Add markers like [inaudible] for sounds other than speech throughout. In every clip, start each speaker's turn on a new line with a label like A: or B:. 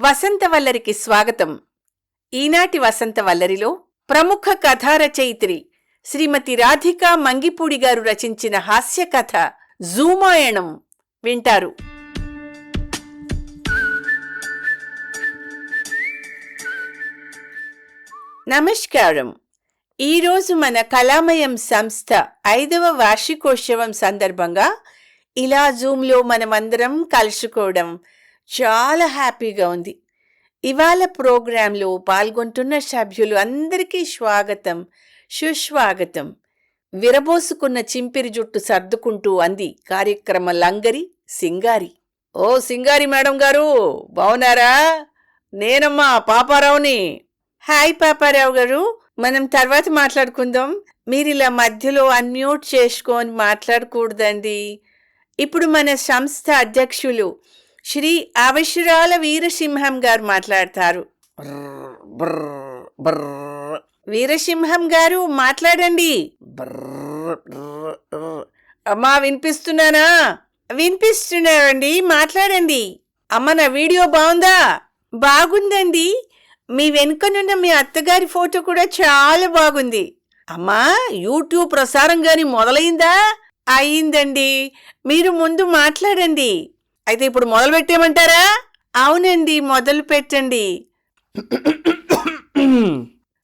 A: వసంతవల్లరికి స్వాగతం. ఈనాటి వసంతవల్లరిలో ప్రముఖ కథా రచయిత్రి శ్రీమతి రాధికా మంగిపూడి గారు రచించిన హాస్య కథ జూమాయణం వింటారు. నమస్కారం. ఈరోజు మన కళామయం సంస్థ ఐదవ వార్షికోత్సవం సందర్భంగా ఇలా జూమ్లో మనమందరం కలుసుకోవడం చాలా హ్యాపీగా ఉంది. ఇవాళ ప్రోగ్రాంలో పాల్గొంటున్న సభ్యులు అందరికీ స్వాగతం సుస్వాగతం. విరబోసుకున్న చింపిరి జుట్టు సర్దుకుంటూ అంది కార్యక్రమ లంగరి సింగారి. ఓ సింగారి మేడం గారు బావునారా నేనమ్మా పాపారావుని. హాయ్ పాపారావు గారు మనం తర్వాత మాట్లాడుకుందాం. మీరు ఇలా మధ్యలో అన్మ్యూట్ చేసుకొని మాట్లాడకూడదండి. ఇప్పుడు మన సంస్థ అధ్యక్షులు శ్రీ అవసరాల వీరసింహం గారు మాట్లాడతారు. వీరసింహం గారు మాట్లాడండి. అమ్మా వినిపిస్తున్నానా? వినిపిస్తున్నారండి మాట్లాడండి. అమ్మ నా వీడియో బాగుందా? బాగుందండి. మీ వెనుకనున్న మీ అత్తగారి ఫోటో కూడా చాలా బాగుంది. అమ్మా యూట్యూబ్ ప్రసారం గాని మొదలైందా? అయిందండి. మీరు ముందు మాట్లాడండి. అయితే ఇప్పుడు మొదలు పెట్టేయమంటారా అవునండి మొదలు పెట్టండి.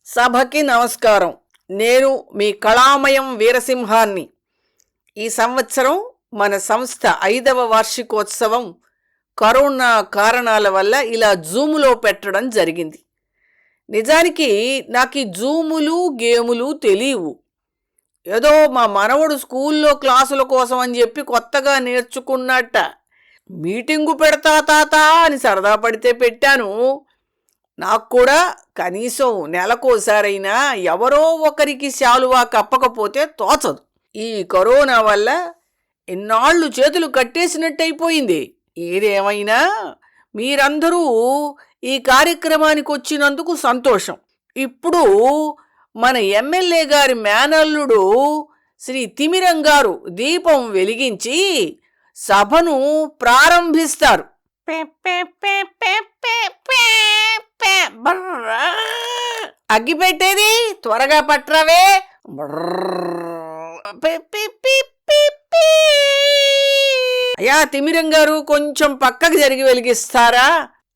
A: సభకి నమస్కారం. నేను మీ కళామయం వీరసింహాన్ని. ఈ సంవత్సరం మన సంస్థ ఐదవ వార్షికోత్సవం కరోనా కారణాల వల్ల ఇలా జూములో పెట్టడం జరిగింది. నిజానికి నాకు ఈ జూములు గేములు తెలియవు. ఏదో మా మనవడు స్కూల్లో క్లాసుల కోసం అని చెప్పి కొత్తగా నేర్చుకున్నట్ట. మీటింగు పెడతా తాత అని సరదా పడితే పెట్టాను. నాకు కూడా కనీసం నెలకోసారైనా ఎవరో ఒకరికి శాలువా కప్పకపోతే తోచదు. ఈ కరోనా వల్ల ఎన్నాళ్ళు చేతులు కట్టేసినట్టయిపోయింది. ఏదేమైనా మీరందరూ ఈ కార్యక్రమానికి వచ్చినందుకు సంతోషం. ఇప్పుడు మన ఎమ్మెల్యే గారి మేనల్లుడు శ్రీ తిమిరం గారు దీపం వెలిగించి సభను ప్రారంభిస్తారు. అగ్గి పెట్టేది త్వరగా పట్రావే అయ్యా తిమిరం గారు కొంచెం పక్కకి జరిగి వెలిగిస్తారా?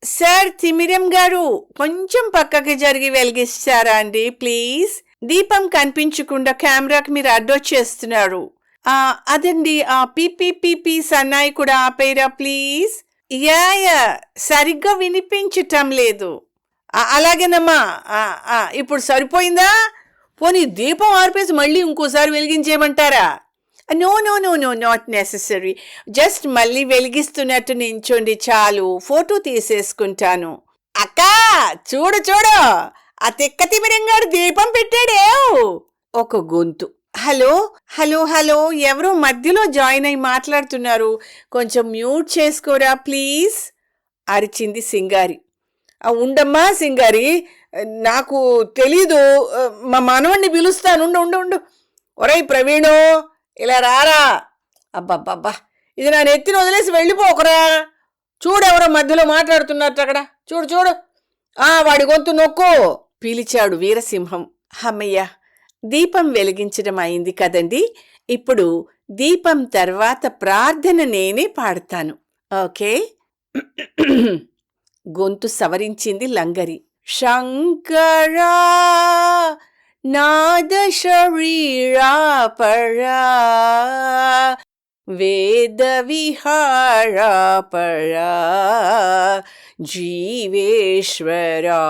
A: సార్ తిమిరం గారు కొంచెం పక్కకి జరిగి వెలిగిస్తారా అండి? ప్లీజ్. దీపం కనిపించకుండా కెమెరాకి మీరు అడ్డొచ్చేస్తున్నారు అదండి. ఆ పీపీ సన్నాయి కూడా ఆపేరా ప్లీజ్. Yeah yeah. సరిగ్గా వినిపించటం లేదు. అలాగేనమ్మా. ఇప్పుడు సరిపోయిందా? పోనీ దీపం ఆర్పేసి మళ్ళీ ఇంకోసారి వెలిగించేయమంటారా? No no no no not necessary. Just మళ్ళీ వెలిగిస్తున్నట్టు నించోండి చాలు. ఫోటో తీసేసుకుంటాను. అక్కా చూడు చూడు. ఆ తిక్క తిమిరంగాడు దీపం పెట్టాడే ఒక గొంతు. Hello hello hello. ఎవరో మధ్యలో జాయిన్ అయి మాట్లాడుతున్నారు. కొంచెం మ్యూట్ చేసుకోరా ప్లీజ్? అరిచింది సింగారి. ఉండమ్మా సింగారి నాకు తెలీదు. మా మనవణ్ణి పిలుస్తాను. ఉండు ఉండు ఉండు. ఒరేయ్ ప్రవీణు ఇలా రారా. అబ్బబ్బబ్బా. ఇది నా నెత్తిని వదిలేసి వెళ్ళిపోకరా చూడెవరో మధ్యలో మాట్లాడుతున్నారు అక్కడ. చూడు చూడు. ఆ వాడి గొంతు నొక్కు. పిలిచాడు వీరసింహం. హమ్మయ్య దీపం వెలిగించడం అయింది కదండి. ఇప్పుడు దీపం తర్వాత ప్రార్థన నేనే పాడతాను. ఓకే? [clears throat] గొంతు సవరించింది లంగరి. శంకరా నాద శరీరా పరా వేద విహారా పరా జీవేశ్వరా.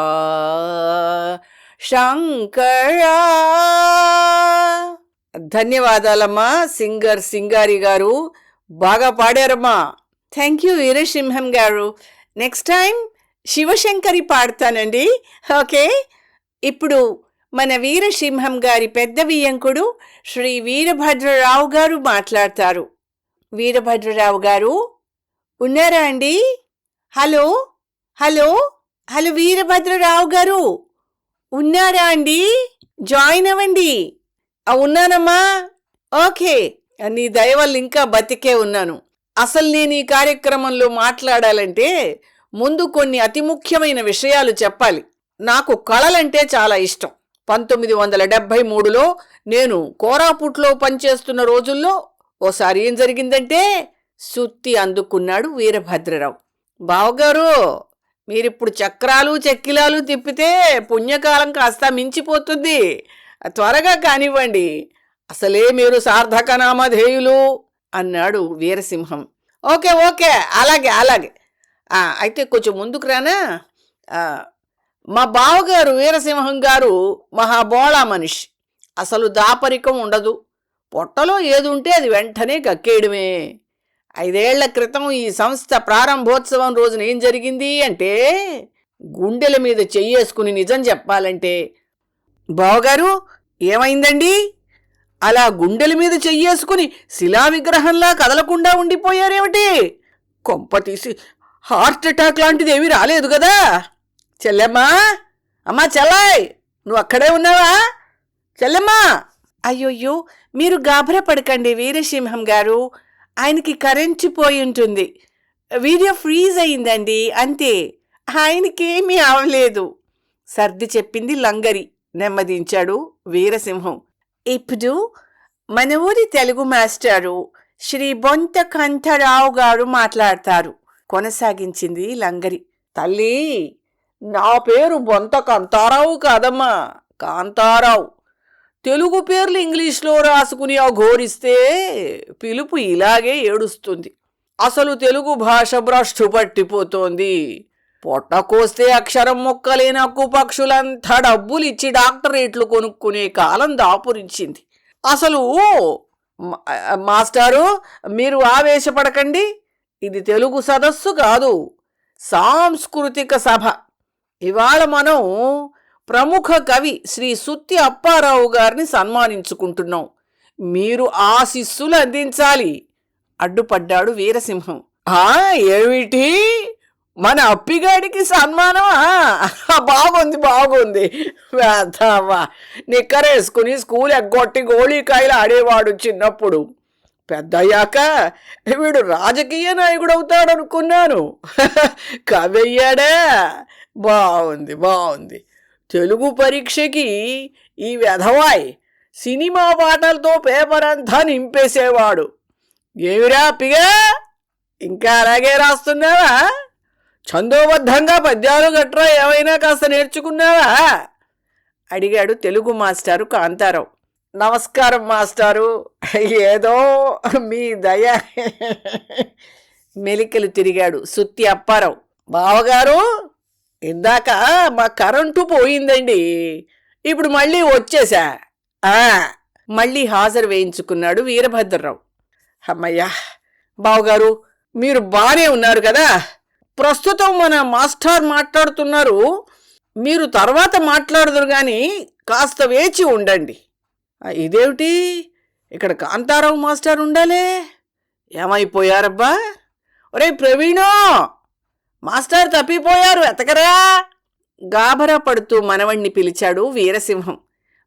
A: శంకరా. ధన్యవాదాలమ్మా సింగర్ సింగారి గారు. బాగా పాడారమ్మా. Thank you Veerasimham garu. Next time Shivashankari పాడతానండి. Okay? ఇప్పుడు మన వీరసింహం గారి పెద్ద వియ్యంకుడు శ్రీ వీరభద్రరావు గారు మాట్లాడతారు. వీరభద్రరావు గారు ఉన్నారా అండి? హలో? హలో? హలో వీరభద్రరావు గారు? ఉన్నారా అండి? జాయిన్ అవ్వండి. ఉన్నానమ్మా. ఓకే. నీ దయ వల్ల ఇంకా బతికే ఉన్నాను. అసలు నేను ఈ కార్యక్రమంలో మాట్లాడాలంటే ముందు కొన్ని అతి ముఖ్యమైన విషయాలు చెప్పాలి. నాకు కళలంటే చాలా ఇష్టం. పంతొమ్మిది వందల డెబ్భై మూడులో నేను కోరాపుట్లో పనిచేస్తున్న రోజుల్లో ఓసారి ఏం జరిగిందంటే సుత్తి అందుకున్నాడు వీరభద్రరావు. బావగారు మీరిప్పుడు చక్రాలు చెక్కిలాలు తిప్పితే పుణ్యకాలం కాస్త మించిపోతుంది. త్వరగా కానివ్వండి. అసలే మీరు సార్థక నామధేయులు అన్నాడు వీరసింహం. ఓకే ఓకే అలాగే అలాగే. అయితే కొంచెం ముందుకు రానా? మా బావగారు వీరసింహం గారు మహాబోళా మనిషి. అసలు దాపరికం ఉండదు. పొట్టలో ఏది ఉంటే అది వెంటనే కక్కేయడమే ఐదేళ్ళ క్రితం ఈ సంస్థ ప్రారంభోత్సవం రోజున ఏం జరిగింది అంటే గుండెల మీద చెయ్యేసుకుని నిజం చెప్పాలంటే బావగారు ఏమైందండి? అలా గుండెల మీద చెయ్యేసుకుని శిలా విగ్రహంలా కదలకుండా ఉండిపోయారేమిటి? కొంప తీసి హార్ట్ అటాక్ లాంటిది ఏమీ రాలేదు కదా? చెల్లెమ్మా అమ్మా చెల్లాయ్ నువ్వు అక్కడే ఉన్నావా? చెల్లెమ్మా! అయ్యోయ్యో మీరు గాభరా పడకండి వీరసింహం గారు. ఆయనకి కరెంట్ పోయి ఉంటుంది. వీడియో ఫ్రీజ్ అయిందండి అంతే. ఆయనకేమీ అవలేదు. సర్ది చెప్పింది లంగరి నెమ్మదించాడు వీరసింహం. ఇప్పుడు మన ఊరి తెలుగు మాస్టారు శ్రీ బొంత కంఠరావు గారు మాట్లాడతారు. కొనసాగించింది లంగరి. తల్లి నా పేరు బొంత కాంతారావు కాదమ్మా కాంతారావు. తెలుగు పేర్లు ఇంగ్లీష్లో రాసుకుని అఘోరిస్తే పిలుపు ఇలాగే ఏడుస్తుంది. అసలు తెలుగు భాష భ్రష్టు పట్టిపోతోంది. పొట్ట కోస్తే అక్షరం మొక్కలేని అక్కు పక్షులంతా డబ్బులు ఇచ్చి డాక్టరేట్లు కొనుక్కునే కాలం దాపురించింది. అసలు మాస్టారు మీరు ఆవేశపడకండి. ఇది తెలుగు సదస్సు కాదు సాంస్కృతిక సభ. ఇవాళ మనం ప్రముఖ కవి శ్రీ సుత్తి అప్పారావు గారిని సన్మానించుకుంటున్నాం. మీరు ఆశిస్సులు అందించాలి. అడ్డుపడ్డాడు వీరసింహం. ఆ ఏమిటి? మన అప్పిగాడికి సన్మానమా? [laughs] బాగుంది బాగుంది. వేద్దామా నిక్కరేసుకుని స్కూల్ ఎగ్గొట్టి గోళీకాయలు ఆడేవాడు చిన్నప్పుడు. పెద్దయ్యాక వీడు రాజకీయ నాయకుడు అవుతాడనుకున్నాను [laughs] కవయ్యాడా. బాగుంది బాగుంది. తెలుగు పరీక్షకి ఈ వెధవాయ్ సినిమా పాటలతో పేపర్ అంతా నింపేసేవాడు. ఏమిరా పిగా? ఇంకా అలాగే రాస్తున్నావా? ఛందోబద్ధంగా పద్యాలు గట్రా ఏమైనా కాస్త నేర్చుకున్నావా? అడిగాడు తెలుగు మాస్టారు కాంతారావు. నమస్కారం మాస్టారు. ఏదో మీ దయ. మెలికలు తిరిగాడు సుత్తి అప్పారావు. బావగారు ఇందాక మా కరెంటు పోయిందండి. ఇప్పుడు మళ్ళీ వచ్చేసా? ఆ, మళ్ళీ హాజరు వేయించుకున్నాడు వీరభద్రరావు. అమ్మయ్యా బావుగారు మీరు బాగానే ఉన్నారు కదా? ప్రస్తుతం మన మాస్టర్ మాట్లాడుతున్నారు. మీరు తర్వాత మాట్లాడదురు కానీ కాస్త వేచి ఉండండి. ఇదేమిటి? ఇక్కడ కాంతారావు మాస్టర్ ఉండాలే? ఏమైపోయారబ్బా? ఒరే ప్రవీణో! మాస్టర్ తప్పిపోయారు ఎతకరా గాభరా పడుతూ మనవణ్ణి పిలిచాడు వీరసింహం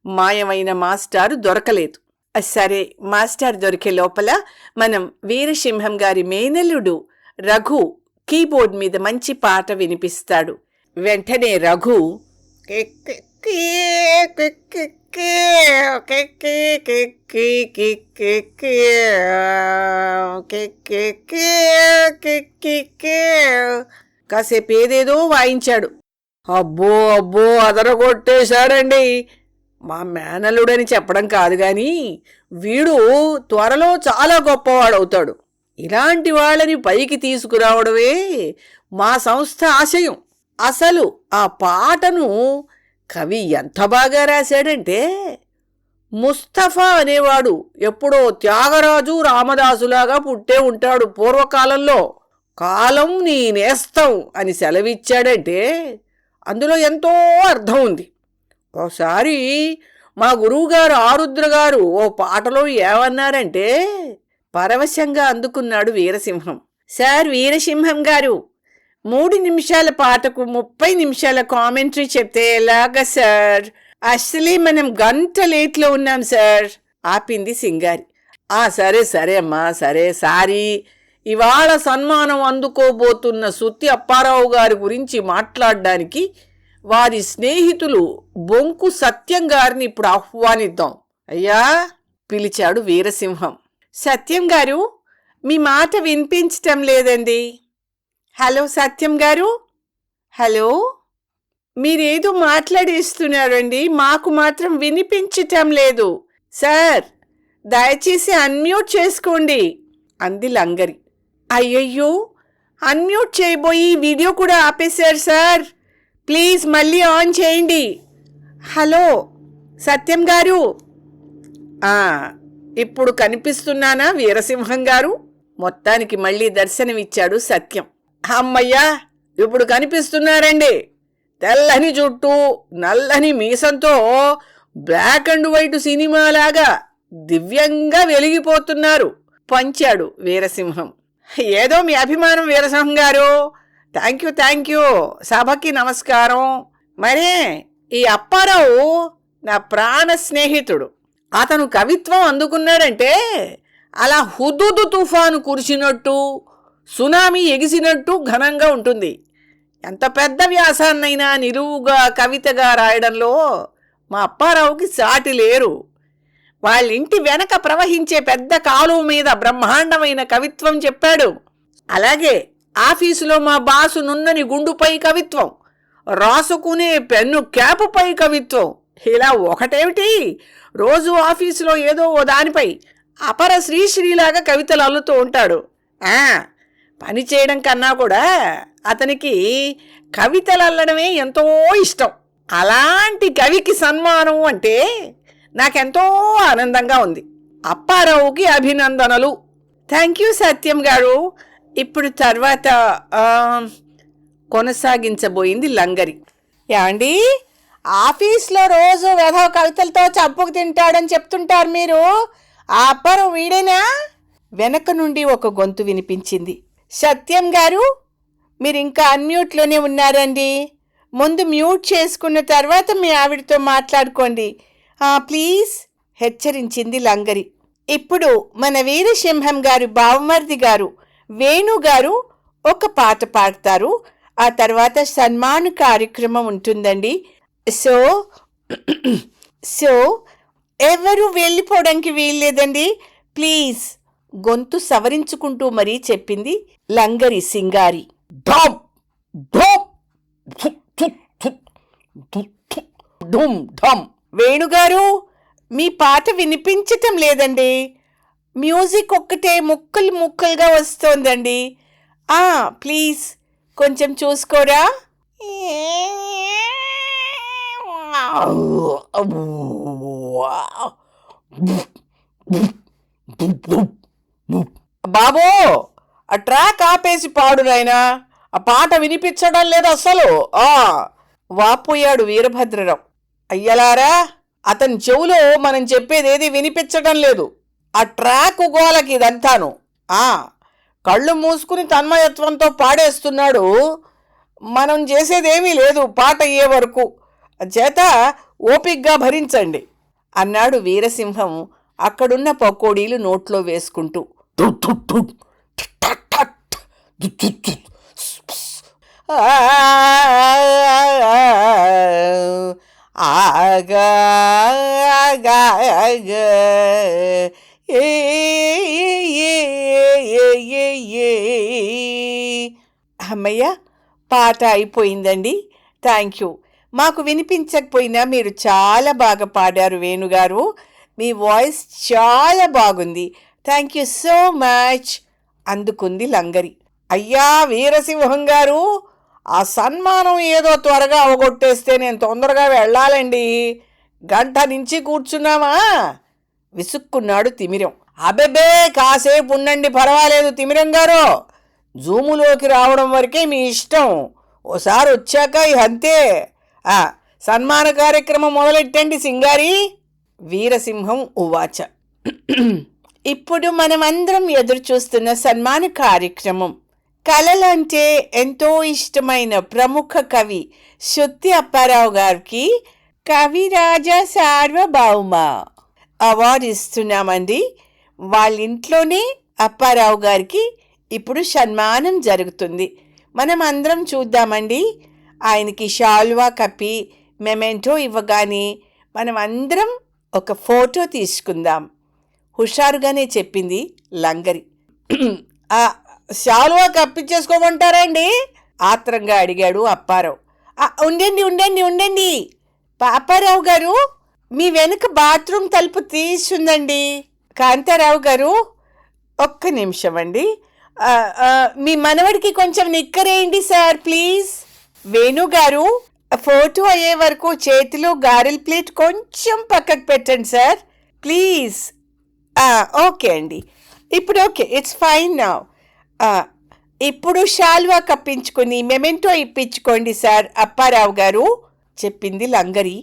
A: మాయమైన మాస్టారు దొరకలేదు సరే మాస్టర్ దొరికే లోపల మనం వీరసింహం గారి మేనల్లుడు రఘు కీబోర్డ్ మీద మంచి పాట వినిపిస్తాడు వెంటనే రఘు కాసేపు ఏదేదో వాయించాడు. అబ్బో అబ్బో అదరగొట్టేశాడండి. మా మేనల్లుడని చెప్పడం కాదు కానీ వీడు త్వరలో చాలా గొప్పవాడవుతాడు. ఇలాంటి వాళ్ళని పైకి తీసుకురావడమే మా సంస్థ ఆశయం. అసలు ఆ పాటను కవి ఎంత బాగా రాశాడంటే ముస్తఫా అనేవాడు ఎప్పుడో త్యాగరాజు రామదాసులాగా పుట్టే ఉంటాడు పూర్వకాలంలో. కాలం నీ నేస్తం అని సెలవిచ్చాడంటే అందులో ఎంతో అర్థం ఉంది. ఒకసారి మా గురువుగారు ఆరుద్ర గారు ఓ పాటలో ఏమన్నారంటే పరవశంగా అందుకున్నాడు వీరసింహం. సార్ వీరసింహం గారు మూడు నిమిషాల పాటకు ముప్పై నిమిషాల కామెంటరీ చెప్తే ఎలాగా సార్? అసలే మనం గంట లేట్లో ఉన్నాం సార్ ఆపింది సింగారి. ఆ సరే సరే అమ్మా సరే సారీ. ఇవాళ సన్మానం అందుకోబోతున్న సుత్తి అప్పారావు గారి గురించి మాట్లాడడానికి వారి స్నేహితులు బొంకు సత్యం గారిని ఇప్పుడు ఆహ్వానిద్దాం. అయ్యా పిలిచాడు వీరసింహం. సత్యం గారు మీ మాట వినిపించటం లేదండి. హలో సత్యం గారు. హలో మీరేదో మాట్లాడేస్తున్నారండి మాకు మాత్రం వినిపించటం లేదు. సార్ దయచేసి అన్మ్యూట్ చేసుకోండి అంది లంగరి. అయ్యయ్యో అన్మ్యూట్ చేయబోయి వీడియో కూడా ఆపేశారు సార్. ప్లీజ్ మళ్ళీ ఆన్ చేయండి. హలో సత్యం గారు? ఇప్పుడు కనిపిస్తున్నానా వీరసింహం గారు? మొత్తానికి మళ్ళీ దర్శనమిచ్చాడు సత్యం. అమ్మయ్యా ఇప్పుడు కనిపిస్తున్నారండి. తెల్లని జుట్టు నల్లని మీసంతో బ్లాక్ అండ్ వైట్ సినిమాలాగా దివ్యంగా వెలిగిపోతున్నారు. పంచాడు వీరసింహం. ఏదో మీ అభిమానం వీరసింహం గారు. థ్యాంక్ యూ థ్యాంక్ యూ సభకి నమస్కారం. మరే ఈ అప్పారావు నా ప్రాణ స్నేహితుడు. అతను కవిత్వం అందుకున్నాడంటే అలా హుదుదు తుఫాను కురిసినట్టు సునామీ ఎగిసినట్టు ఘనంగా ఉంటుంది. ఎంత పెద్ద వ్యాసాన్నైనా నిలువుగా కవితగా రాయడంలో మా అప్పారావుకి సాటి లేరు. వాళ్ళ ఇంటి వెనక ప్రవహించే పెద్ద కాలువ మీద బ్రహ్మాండమైన కవిత్వం చెప్పాడు. అలాగే ఆఫీసులో మా బాసు నున్నని గుండుపై కవిత్వం రాసుకునే పెన్ను క్యాపుపై కవిత్వం. ఇలా ఒకటేమిటి? రోజు ఆఫీసులో ఏదో ఓ దానిపై అపర శ్రీశ్రీలాగా కవితలు అల్లుతూ ఉంటాడు. పని చేయడం కన్నా కూడా అతనికి కవితలు అల్లడమే ఎంతో ఇష్టం. అలాంటి కవికి సన్మానం అంటే నాకెంతో ఆనందంగా ఉంది. అప్పారావుకి అభినందనలు. థ్యాంక్ యూ సత్యం గారు. ఇప్పుడు తర్వాత కొనసాగించబోయింది లంగరి. ఏమండి? ఆఫీస్లో రోజు వెధవ కవితలతో చంపుకు తింటాడని చెప్తుంటారు మీరు. ఆ అప్పారం వీడేనా? వెనక నుండి ఒక గొంతు వినిపించింది. సత్యం గారు మీరు ఇంకా అన్మ్యూట్లోనే ఉన్నారండి. ముందు మ్యూట్ చేసుకున్న తర్వాత మీ ఆవిడతో మాట్లాడుకోండి. ప్లీజ్ హెచ్చరించింది లంగరి. ఇప్పుడు మన వీరసింహం గారు బావమర్ది గారు వేణు గారు ఒక పాట పాడతారు. ఆ తర్వాత సన్మాన కార్యక్రమం ఉంటుందండి. సో సో ఎవరు వెళ్ళిపోవడానికి వీల్లేదండి? ప్లీజ్ గొంతు సవరించుకుంటూ మరీ చెప్పింది లంగరి సింగారి. ఢమ్ ఢమ్ థు, థు, ఢమ్. వేణుగారు మీ పాట వినిపించటం లేదండి. మ్యూజిక్ ఒక్కటే ముక్కలు ముక్కలుగా వస్తోందండి. ఆ ప్లీజ్ కొంచెం చూసుకోరా? బాబో ఆ ట్రాక్ ఆపేసి పాడు నాయనా. ఆ పాట వినిపించడం లేదు అసలు. ఆ వాపోయాడు వీరభద్రరావు. అయ్యలారా అతని చెవులో మనం చెప్పేదేది వినిపించటం లేదు ఆ ట్రాక్ గోలకి ఇదంతాను ఆ కళ్ళు మూసుకుని తన్మయత్వంతో పాడేస్తున్నాడు మనం చేసేదేమీ లేదు పాట అయ్యే వరకు చేత ఓపిగ్గా భరించండి అన్నాడు వీరసింహం అక్కడున్న పకోడీలు నోట్లో వేసుకుంటూ ఆ ఆగా ఏ అమ్మయ్య పాట అయిపోయిందండి థ్యాంక్ యూ మాకు వినిపించకపోయినా మీరు చాలా బాగా పాడారు వేణుగారు మీ వాయిస్ చాలా బాగుంది థ్యాంక్ యూ సో మచ్ అందుకుంది లంగరి అయ్యా వీరసింహం గారు ఆ సన్మానం ఏదో త్వరగా అవగొట్టేస్తే నేను తొందరగా వెళ్ళాలండి. గంట నుంచి కూర్చున్నామా? విసుక్కున్నాడు తిమిరం. అబెబే కాసేపు ఉండండి పర్వాలేదు తిమిరం గారు. జూములోకి రావడం వరకే మీ ఇష్టం. ఓసారి వచ్చాక ఇక అంతే. సన్మాన కార్యక్రమం మొదలెట్టండి సింగారి. వీరసింహం ఉవాచ. [clears throat] ఇప్పుడు మనమందరం ఎదురు చూస్తున్న సన్మాన కార్యక్రమం. కళలంటే ఎంతో ఇష్టమైన ప్రముఖ కవి శుద్ధి అప్పారావు గారికి కవిరాజ సార్వభౌమ అవార్డు ఇస్తున్నామండి. వాళ్ళ ఇంట్లోనే అప్పారావు గారికి ఇప్పుడు సన్మానం జరుగుతుంది. మనం అందరం చూద్దామండి. ఆయనకి షాల్వా కప్పి మెమెంటో ఇవ్వగానే మనం అందరం ఒక ఫోటో తీసుకుందాం. హుషారుగానే చెప్పింది లంగరి. [clears throat] ఆ శాలువా కప్పించేసుకోమంటారా అండి ఆత్రంగా అడిగాడు అప్పారావు. ఉండండి ఉండండి ఉండండి. పాపారావు గారు మీ వెనుక బాత్రూమ్ తలుపు తీస్తుందండి. కాంతారావు గారు ఒక్క నిమిషం అండి మీ మనవడికి కొంచెం నిక్కరేయండి సార్ ప్లీజ్. వేణుగారు ఫోటో అయ్యే వరకు చేతిలో గారెల ప్లేట్ కొంచెం పక్కకు పెట్టండి సార్. ప్లీజ్. ఓకే అండి. ఇప్పుడు ఓకే ఇట్స్ ఫైన్ నా. ఇప్పుడు షాల్వా కప్పించుకుని మెమెంటో ఇప్పించుకోండి సార్ అప్పారావు గారు చెప్పింది లంగరి.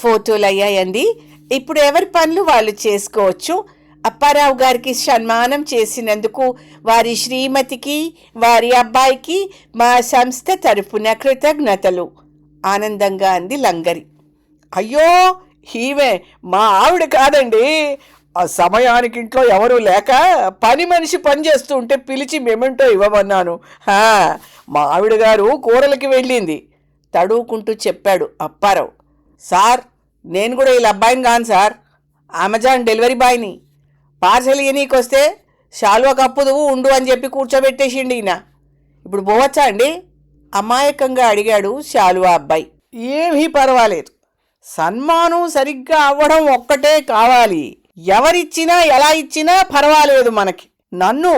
A: ఫోటోలు అయ్యాయండి. ఇప్పుడు ఎవరి పనులు వాళ్ళు చేసుకోవచ్చు. అప్పారావు గారికి సన్మానం చేసినందుకు వారి శ్రీమతికి వారి అబ్బాయికి మా సంస్థ తరఫున కృతజ్ఞతలు. ఆనందంగా అంది లంగరి.
B: అయ్యో ఈమె మా ఆవిడ కాదండి. ఆ సమయానికి ఇంట్లో ఎవరూ లేక పని మనిషి పని చేస్తూ ఉంటే పిలిచి మెమెంటో ఇవ్వమన్నాను. హా, మా ఆవిడ గారు కూరలకి వెళ్ళింది.
A: తడువుకుంటూ చెప్పాడు అప్పారావు.
B: సార్ నేను కూడా వీళ్ళ అబ్బాయిని కాను సార్. అమెజాన్ డెలివరీ బాయ్ని. పార్సల్ ఇయనీకి వస్తే శాలువా కప్పుదు ఉండు అని చెప్పి కూర్చోబెట్టేసిండి ఈయన. ఇప్పుడు పోవచ్చా అండి?
A: అమాయకంగా అడిగాడు శాలువా అబ్బాయి.
B: ఏమీ పర్వాలేదు. సన్మానం సరిగ్గా అవ్వడం ఒక్కటే కావాలి. ఎవరిచ్చినా ఎలా ఇచ్చినా పర్వాలేదు మనకి. నన్ను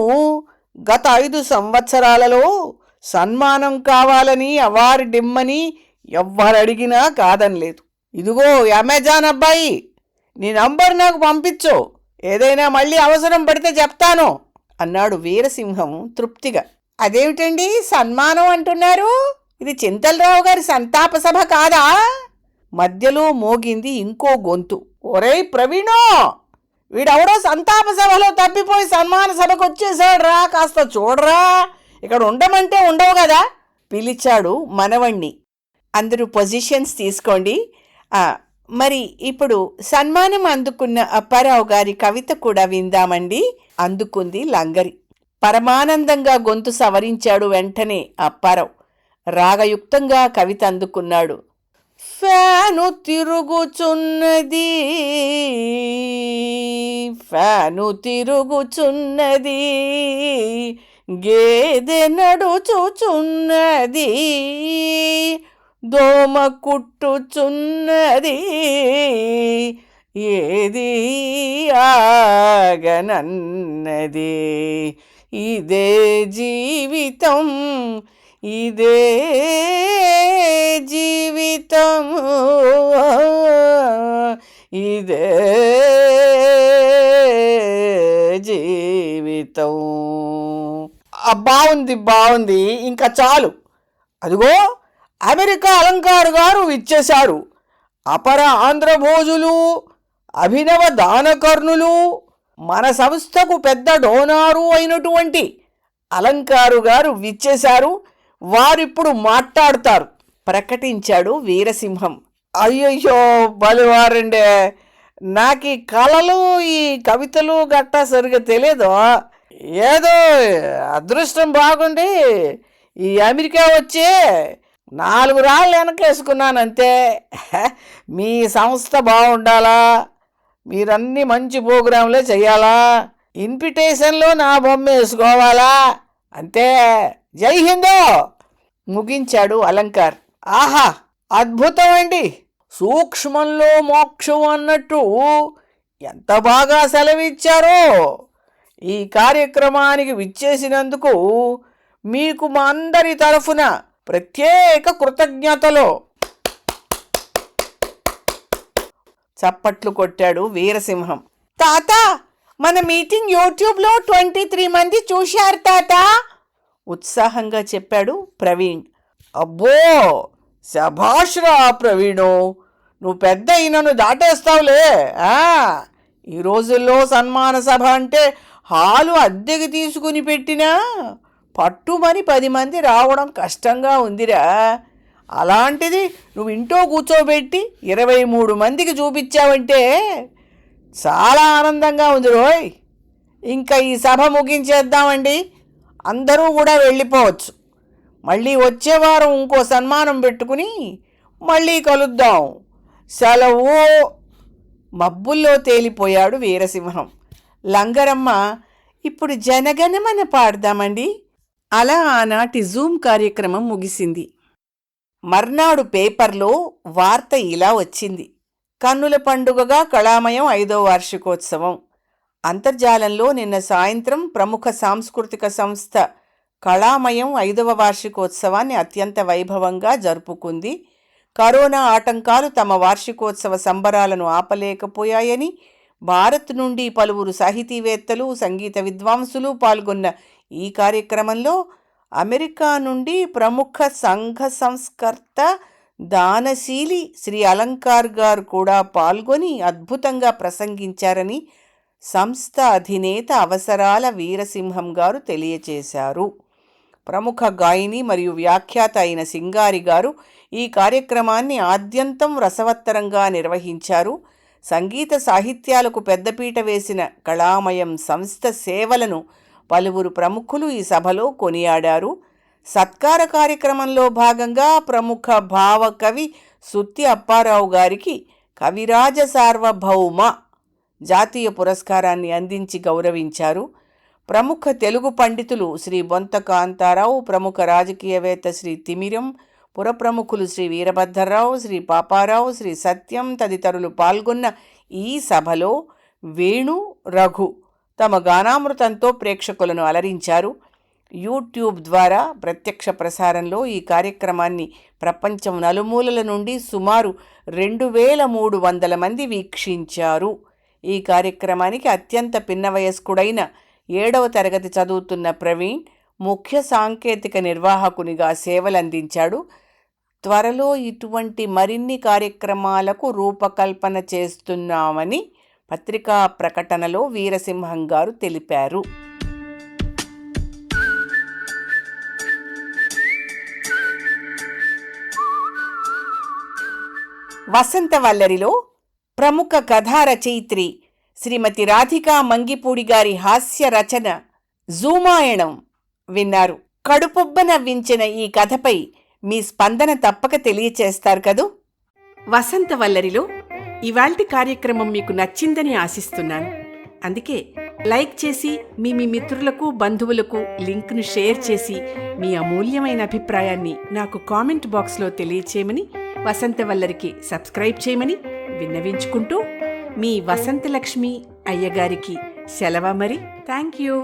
B: గత ఐదు సంవత్సరాలలో సన్మానం కావాలని అవార్డు ఇమ్మని ఎవ్వరడిగినా కాదనలేదు ఇదిగో అమెజాన్ అబ్బాయి నీ నంబర్ నాకు పంపించు. ఏదైనా మళ్ళీ అవసరం పడితే చెప్తాను
A: అన్నాడు వీరసింహం తృప్తిగా. అదేమిటండి సన్మానం అంటున్నారు? ఇది చింతలరావు గారి సంతాప సభ కాదా? మధ్యలో మోగింది ఇంకో గొంతు.
B: ఒరేయ్ ప్రవీణో! వీడెవడో సంతాప సభలో తప్పిపోయి సన్మాన సభకు వచ్చేసాడు రా కాస్త చూడరా. ఇక్కడ ఉండమంటే ఉండవు కదా.
A: పిలిచాడు మనవణ్ణి. అందరూ పొజిషన్స్ తీసుకోండి. మరి ఇప్పుడు సన్మానం అందుకున్న అప్పారావు గారి కవిత కూడా విందామండి. అందుకుంది లంగరి. పరమానందంగా గొంతు సవరించాడు వెంటనే అప్పారావు. రాగయుక్తంగా కవిత అందుకున్నాడు. ఫ్యాను తిరుగుచున్నది ఫ్యాను తిరుగుచున్నది గేదె నడుచుచున్నది. దోమ కుట్టుచున్నది. ఏది ఆగనన్నది. ఇదే జీవితం. ఇదే జీవితం ఇదే జీవితం.
B: బాగుంది బాగుంది. ఇంకా చాలు. అదిగో అమెరికా అలంకారు గారు ఇచ్చేశారు అపర ఆంధ్రభోజులు అభినవ దానకర్ణులు మన సంస్థకు పెద్ద డోనారు అయినటువంటి అలంకారు గారు విచ్చేశారు. వారిప్పుడు మాట్లాడతారు.
A: ప్రకటించాడు వీరసింహం.
B: అయ్యయ్యో బలివారండే. నాకు ఈ కళలు ఈ కవితలు గట్టా సరిగా తెలియదు ఏదో అదృష్టం బాగుండి ఈ అమెరికా వచ్చి నాలుగు రాళ్ళు వెనకేసుకున్నాను అంతే మీ సంస్థ బాగుండాలా? మీరన్నీ మంచి ప్రోగ్రాంలే చేయాలా ఇన్విటేషన్లో నా బొమ్మ వేసుకోవాలా? అంతే. జై హిందూ!
A: ముగించాడు అలంకార్.
B: ఆహా అద్భుతం అండి సూక్ష్మంలో మోక్షం అన్నట్టు ఎంత బాగా సెలవిచ్చారో. ఈ కార్యక్రమానికి విచ్చేసినందుకు మీకు మా అందరి తరఫున ప్రత్యేక కృతజ్ఞతలు.
A: చప్పట్లు కొట్టాడు వీరసింహం. తాత మన మీటింగ్ యూట్యూబ్లో ట్వంటీ త్రీ మంది చూశారు తాత. ఉత్సాహంగా చెప్పాడు ప్రవీణ్.
B: అబ్బో! శభాష్రా ప్రవీణు! నువ్వు పెద్ద ఈయనను దాటేస్తావులే ఈ రోజుల్లో సన్మాన సభ అంటే హాలు అద్దెకి తీసుకుని పెట్టినా పట్టుమని పది మంది రావడం కష్టంగా ఉందిరా. అలాంటిది నువ్వు ఇంట్లో కూర్చోబెట్టి ఇరవై మూడు మందికి చూపించావంటే చాలా ఆనందంగా ఉంది రోయ్. ఇంకా ఈ సభ ముగించేద్దామండి. అందరూ కూడా వెళ్ళిపోవచ్చు. మళ్ళీ వచ్చే వారం ఇంకో సన్మానం పెట్టుకుని మళ్ళీ కలుద్దాం. సెలవు. మబ్బుల్లో తేలిపోయాడు వీరసింహం. లంగరమ్మ ఇప్పుడు జనగణమన పాడదామండి. అలా ఆనాటి జూమ్ కార్యక్రమం ముగిసింది. మర్నాడు పేపర్లో వార్త ఇలా వచ్చింది. కన్నుల పండుగగా కళామయం ఐదో వార్షికోత్సవం. అంతర్జాలంలో నిన్న సాయంత్రం ప్రముఖ సాంస్కృతిక సంస్థ కళామయం ఐదవ వార్షికోత్సవాన్ని అత్యంత వైభవంగా జరుపుకుంది. కరోనా ఆటంకాలు తమ వార్షికోత్సవ సంబరాలను ఆపలేకపోయాయని భారత్ నుండి పలువురు సాహితీవేత్తలు సంగీత విద్వాంసులు పాల్గొన్న ఈ కార్యక్రమంలో అమెరికా నుండి ప్రముఖ సంఘ సంస్కర్త దానశీలి శ్రీ అలంకార్ గారు కూడా పాల్గొని అద్భుతంగా ప్రసంగించారని సంస్థ అధినేత అవసరాల వీరసింహం గారు తెలియచేశారు. ప్రముఖ గాయని మరియు వ్యాఖ్యాత అయిన సింగారి గారు ఈ కార్యక్రమాన్ని ఆద్యంతం రసవత్తరంగా నిర్వహించారు. సంగీత సాహిత్యాలకు పెద్దపీట వేసిన కళామయం సంస్థ సేవలను పలువురు ప్రముఖులు ఈ సభలో కొనియాడారు. సత్కార కార్యక్రమంలో భాగంగా ప్రముఖ భావకవి సుత్తి అప్పారావు గారికి కవిరాజ సార్వభౌమ జాతీయ పురస్కారాన్ని అందించి గౌరవించారు. ప్రముఖ తెలుగు పండితులు శ్రీ బొంత కాంతారావు ప్రముఖ రాజకీయవేత్త శ్రీ తిమిరం పురప్రముఖులు శ్రీ వీరభద్రరావు శ్రీ పాపారావు శ్రీ సత్యం తదితరులు పాల్గొన్న ఈ సభలో వేణు రఘు తమ గానామృతంతో ప్రేక్షకులను అలరించారు. యూట్యూబ్ ద్వారా ప్రత్యక్ష ప్రసారంలో ఈ కార్యక్రమాన్ని ప్రపంచం నలుమూలల నుండి సుమారు రెండు వేల మూడు వందల మంది వీక్షించారు. ఈ కార్యక్రమానికి అత్యంత పిన్న వయస్కుడైన ఏడవ తరగతి చదువుతున్న ప్రవీణ్ ముఖ్య సాంకేతిక నిర్వాహకునిగా సేవలందించాడు. త్వరలో ఇటువంటి మరిన్ని కార్యక్రమాలకు రూపకల్పన చేస్తున్నామని పత్రికా ప్రకటనలో వీరసింహం గారు తెలిపారు. వసంత వల్లరిలో ప్రముఖ కథా రచయిత్రి శ్రీమతి రాధికా మంగిపూడి గారి హాస్య రచన జూమాయణం విన్నారు. కడుపుబ్బ నవ్వించిన ఈ కథపై మీ స్పందన తప్పక తెలియచేస్తారు కదూ?
A: వసంత వల్లరిలో ఇవాల్టి కార్యక్రమం మీకు నచ్చిందని ఆశిస్తున్నాను. అందుకే లైక్ చేసి మీ మీ మిత్రులకు బంధువులకు లింక్ను షేర్ చేసి మీ అమూల్యమైన అభిప్రాయాన్ని నాకు కామెంట్ బాక్స్లో తెలియచేయమని వసంతవల్లరికి సబ్స్క్రైబ్ చేయమని విన్నవించుకుంటూ మీ వసంతలక్ష్మి అయ్యగారికి సెలవ మరి. Thank you